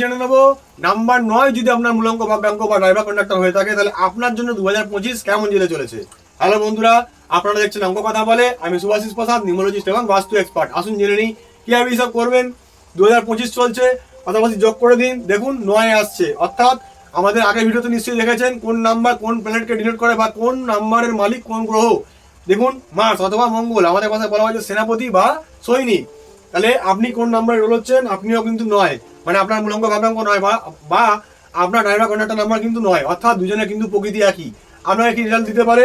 জেনে নেব? নাম্বার নয় যদি আপনার মূলাঙ্ক ভাগ্যাঙ্ক বা ড্রাইভার কন্ডাক্টর হয়ে থাকে, তাহলে আপনার জন্য দু হাজার পঁচিশ কেমন যেতে চলেছে? হ্যালো বন্ধুরা, আপনারা দেখছেন অঙ্ক কথা বলে। আমি সুভাষিস প্রসাদ নিউমোলজিস্ট এবং বাস্তু এক্সপার্ট আসুন জেনে নিই কীভাবে হিসাব করবেন? দু হাজার পঁচিশ চলছে, পাশাপাশি যোগ করে দিন। দেখুন, নয় আসছে। অর্থাৎ আমাদের আগের ভিডিওতে নিশ্চয়ই দেখেছেন কোন নাম্বার কোন প্ল্যানেটকে ডিনোট করে বা কোন নাম্বারের মালিক কোন গ্রহ। দেখুন মার্স অথবা মঙ্গল, আমাদের ভাষায় বলা হয় যে সেনাপতি বা সৈনিক। তাহলে আপনি কোন নাম্বারে রোল হচ্ছেন? আপনিও কিন্তু নয়। মানে আপনার মূলাঙ্ক ভাগাঙ্ক নয়, বা বা আপনার ড্রাইভার কন্ডাক্টর নাম্বার কিন্তু নয়, অর্থাৎ দুজনে কিন্তু প্রকৃতি একই। আপনাকে কি রেজাল্ট দিতে পারে?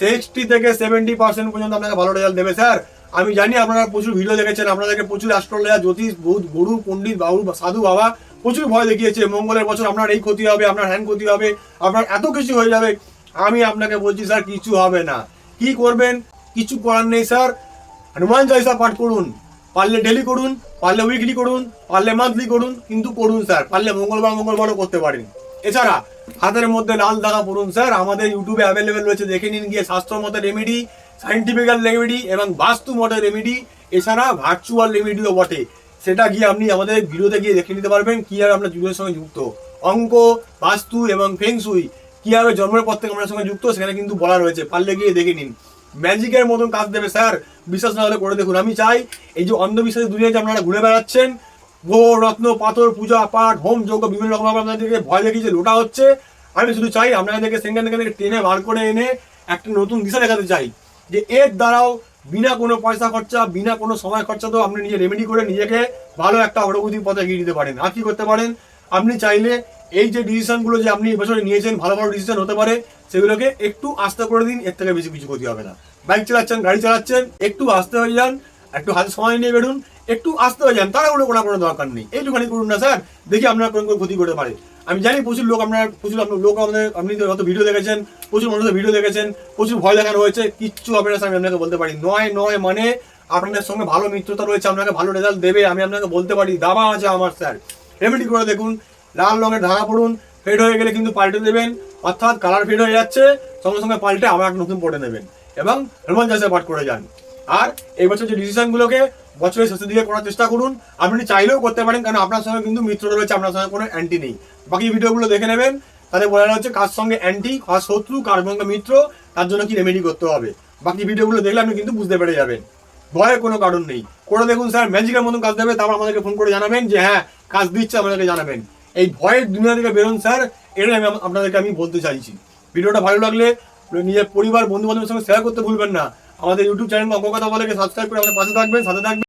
সিক্সটি থেকে সেভেন্টি পার্সেন্ট পর্যন্ত আপনাকে ভালো রেজাল্ট দেবে স্যার আমি জানি আপনারা প্রচুর ভিডিও দেখেছেন, আপনাদেরকে প্রচুর অ্যাস্ট্রোলয়া জ্যোতিষ বহুত গুরু, পণ্ডিত, বাবু, সাধু, বাবা প্রচুর ভয় দেখিয়েছে। মঙ্গলের বছর আপনার এই ক্ষতি হবে, আপনার হ্যান ক্ষতি হবে, আপনার এত কিছু হয়ে যাবে। আমি আপনাকে বলছি স্যার কিছু হবে না। কি করবেন? কিছু করার নেই স্যার হনুমান চালিসা পাঠ করুন। পারলে ডেলি করুন, পারলে উইকলি করুন, পারলে মান্থলি করুন, কিন্তু করুন স্যার পারলে মঙ্গলবার মঙ্গলবারও করতে পারেন। এছাড়া হাতের মধ্যে লাল দাগা পড়ুন স্যার আমাদের ইউটিউবে অ্যাভেলেবেল রয়েছে, দেখে নিন গিয়ে স্বাস্থ্য মতে রেমেডি সাইন্টিফিক্যাল রেমেডি এবং বাস্তু মতে রেমেডি এছাড়া ভার্চুয়াল রেমেডিও বটে। সেটা গিয়ে আপনি আমাদের ভিডিওতে গিয়ে দেখে নিতে পারবেন, কীভাবে আপনার জীবনের সঙ্গে যুক্ত। অঙ্ক, বাস্তু এবং ফেংসুই কীভাবে জন্মের পর থেকে আপনার সঙ্গে যুক্ত, সেখানে কিন্তু বলা রয়েছে, পারলে গিয়ে দেখে নিন। ম্যাজিকের মতন কাজ দেবে স্যার বিশ্বাস না হলে করে দেখুন। আমি চাই এই যে অন্ধবিশ্বাসের দুনিয়ায় যে আপনারা ঘুরে বেড়াচ্ছেন গ্রহ রত্ন, পাথর, পূজা পাঠ হোম, যজ্ঞ, বিভিন্ন রকম আপনাদেরকে ভয় দেখিয়ে যে লোটা হচ্ছে। আমি শুধু চাই আপনাদেরকে সেখান থেকে টেনে বার করে এনে একটা নতুন দিশা দেখাতে চাই যে এর দ্বারাও বিনা কোনো পয়সা খরচা, বিনা কোনো সময় খরচা তো আপনি নিজে রেমেডি করে নিজেকে ভালো একটা অগ্রগতির পথে এগিয়ে দিতে পারেন। আর কি করতে পারেন? আপনি চাইলে এই যে ডিসিশনগুলো যে আপনি এবছরে নিয়েছেন, ভালো ভালো ডিসিশন হতে পারে, সেগুলোকে একটু আস্তে করে দিন, এর থেকে বেশি কিছু ক্ষতি হবে না। বাইক চালাচ্ছেন, গাড়ি চালাচ্ছেন, একটু আস্তে হয়ে যান, একটু হাতে সময় নিয়ে বেরুন, একটু আস্তে হয়ে যান তাড়াহুড়ো করার কোনো দরকার নেই। এইটুখানি করুন না, স্যার, দেখি আপনার কোনো কোন ক্ষতি করতে পারে। আমি জানি প্রচুর লোক আপনার, প্রচুর আপনার লোক আমাদের, আপনি হয়তো ভিডিও দেখেছেন, প্রচুর মানুষের ভিডিও দেখেছেন, প্রচুর ভয় দেখানো হয়েছে, কিচ্ছু হবে না, স্যার, আমি আপনাকে বলতে পারি। নয় নয় মানে আপনাদের সঙ্গে ভালো মিত্রতা রয়েছে, আপনাকে ভালো রেজাল্ট দেবে, আমি আপনাকে বলতে পারি। দাবা আছে আমার, স্যার। রেমেডি করে দেখুন লাল রঙের ধারা পড়ুন ফেড হয়ে গেলে কিন্তু পাল্টে দেবেন। অর্থাৎ কালার ফেড হয়ে যাচ্ছে, সঙ্গে সঙ্গে পাল্টে আবার একটা নতুন পড়ে নেবেন এবং হনুমান চাষে পাঠ করে যান। আর এই বছর যে ডিসিশনগুলোকে বছরের শেষের দিকে করার চেষ্টা করুন, আপনি চাইলেও করতে পারেন, কারণ আপনার সঙ্গে কিন্তু মিত্রতা রয়েছে, আপনার সঙ্গে কোনো অ্যান্টি নেই। বাকি ভিডিওগুলো দেখে নেবেন তাহলে বলা হচ্ছে কার সঙ্গে অ্যান্টি কার শত্রু, কার সঙ্গে মিত্র, তার জন্য কি রেমেডি করতে হবে। বাকি ভিডিওগুলো দেখলে আপনি কিন্তু বুঝতে পেরে যাবেন। ভয়ের কোনো কারণ নেই। করে দেখুন স্যার ম্যাজিকের মতন কাজ দেবে, তারপর আমাদেরকে ফোন করে জানাবেন যে হ্যাঁ কাজ দিচ্ছে, আমাদেরকে জানাবেন। এই ভয়ের দুনিয়া থেকে বেরোন, স্যার, এটাই আমি আপনাদেরকে আমি বলতে চাইছি। ভিডিওটা ভালো লাগলে নিজের পরিবার বন্ধু বান্ধবের সঙ্গে শেয়ার করতে ভুলবেন না। আমাদের ইউটিউব চ্যানেল অঙ্ক কথা বলে সাবস্ক্রাইব করে আমাদের পাশে থাকবেন, সাথে থাকবেন।